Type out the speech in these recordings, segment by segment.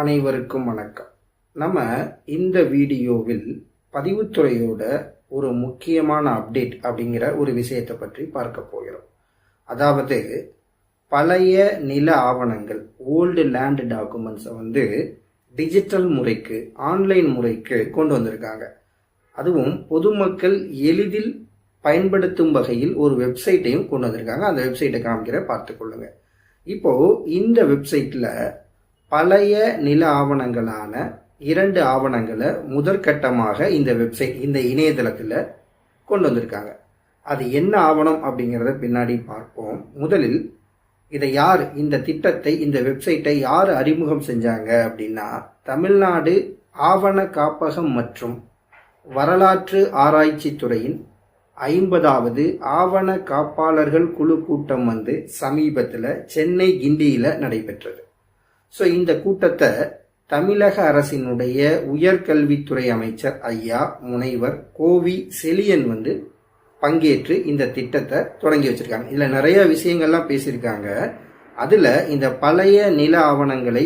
அனைவருக்கும் வணக்கம். நம்ம இந்த வீடியோவில் பதிவுத்துறையோட ஒரு முக்கியமான அப்டேட் அப்படிங்கிற ஒரு விஷயத்தை பற்றி பார்க்க போகிறோம். அதாவது பழைய நில ஆவணங்கள் ஓல்டு லேண்ட் டாக்குமெண்ட்ஸை வந்து டிஜிட்டல் முறைக்கு ஆன்லைன் முறைக்கு கொண்டு வந்திருக்காங்க. அதுவும் பொதுமக்கள் எளிதில் பயன்படுத்தும் வகையில் ஒரு வெப்சைட்டையும் கொண்டு வந்திருக்காங்க. அந்த வெப்சைட்டை காமிக்கிற பார்த்துக்கொள்ளுங்க இப்போ இந்த வெப்சைட்டில் பழைய நில ஆவணங்களான இரண்டு ஆவணங்களை முதற்கட்டமாக இந்த வெப்சைட் இந்த இணையதளத்தில் கொண்டு வந்திருக்காங்க. அது என்ன ஆவணம் அப்படிங்கிறத பின்னாடி பார்ப்போம். முதலில் இதை யார் இந்த திட்டத்தை இந்த வெப்சைட்டை யார் அறிமுகம் செஞ்சாங்க அப்படின்னா தமிழ்நாடு ஆவண காப்பகம் மற்றும் வரலாற்று ஆராய்ச்சி துறையின் ஐம்பதாவது ஆவண காப்பாளர்கள் குழு கூட்டம் வந்து சமீபத்தில் சென்னை கிண்டியில் நடைபெற்றது. ஸோ இந்த கூட்டத்தை தமிழக அரசினுடைய உயர்கல்வித்துறை அமைச்சர் ஐயா முனைவர் கோவி செலியன் வந்து பங்கேற்று இந்த திட்டத்தை தொடங்கி வச்சிருக்காங்க. இதில் நிறைய விஷயங்கள்லாம் பேசியிருக்காங்க. அதில் இந்த பழைய நில ஆவணங்களை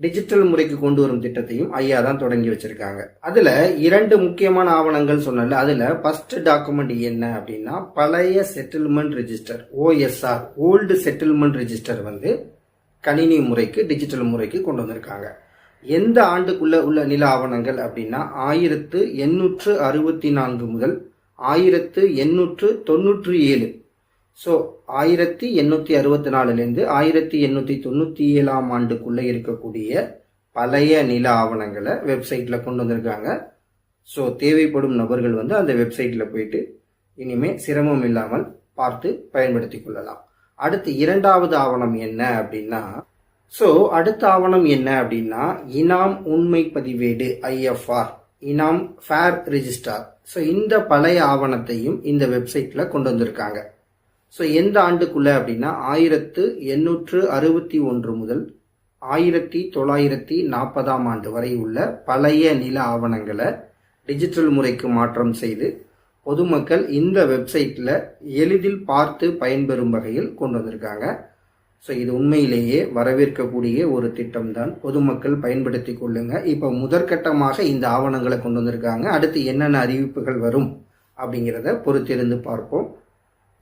டிஜிட்டல் முறைக்கு கொண்டு வரும் திட்டத்தையும் ஐயா தான் தொடங்கி வச்சிருக்காங்க. அதில் இரண்டு முக்கியமான ஆவணங்கள் சொன்னல அதில் ஃபர்ஸ்ட் டாக்குமெண்ட் என்ன அப்படின்னா பழைய settlement register OSR old settlement register வந்து கணினி முறைக்கு டிஜிட்டல் முறைக்கு கொண்டு வந்திருக்காங்க. எந்த ஆண்டுக்குள்ளே உள்ள நில ஆவணங்கள் அப்படின்னா ஆயிரத்து எண்ணூற்று அறுபத்தி நான்கு முதல் ஆயிரத்து எண்ணூற்று தொண்ணூற்றி ஏழு. ஸோ ஆயிரத்தி எண்ணூற்றி அறுபத்தி நாலுலேருந்து ஆயிரத்தி எண்ணூற்றி தொண்ணூற்றி ஏழாம் ஆண்டுக்குள்ளே இருக்கக்கூடிய பழைய நில ஆவணங்களை வெப்சைட்டில் கொண்டு வந்திருக்காங்க. ஸோ தேவைப்படும் நபர்கள் வந்து அந்த வெப்சைட்டில் போயிட்டு இனிமேல் சிரமம் இல்லாமல் பார்த்து பயன்படுத்தி கொள்ளலாம். அடுத்து இரண்டாவது ஆவணம் என்ன அப்படின்னா ஸோ அடுத்த ஆவணம் என்ன அப்படின்னா இனாம் உண்மை பதிவேடு IFR Inam fair register so இந்த பழைய ஆவணத்தையும் இந்த வெப்சைட்டில் கொண்டு வந்திருக்காங்க. ஸோ எந்த ஆண்டுக்குள்ள அப்படின்னா ஆயிரத்து எண்ணூற்று அறுபத்தி ஒன்று முதல் ஆயிரத்தி தொள்ளாயிரத்தி நாற்பதாம் ஆண்டு வரை உள்ள பழைய நில ஆவணங்களை டிஜிட்டல் முறைக்கு மாற்றம் செய்து பொதுமக்கள் இந்த வெப்சைட்டில் எளிதில் பார்த்து பயன்பெறும் வகையில் கொண்டு வந்திருக்காங்க. ஸோ இது உண்மையிலேயே வரவேற்கக்கூடிய ஒரு திட்டம் தான் பொதுமக்கள் பயன்படுத்தி கொள்ளுங்க. இப்போ முதற்கட்டமாக இந்த ஆவணங்களை கொண்டு வந்திருக்காங்க. அடுத்து என்னென்ன அறிவிப்புகள் வரும் அப்படிங்கிறத பொறுத்திருந்து பார்ப்போம்.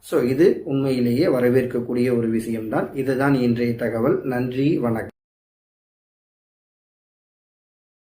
ஸோ இது உண்மையிலேயே வரவேற்கக்கூடிய ஒரு விஷயம்தான். இதுதான் இன்றைய தகவல். நன்றி வணக்கம்.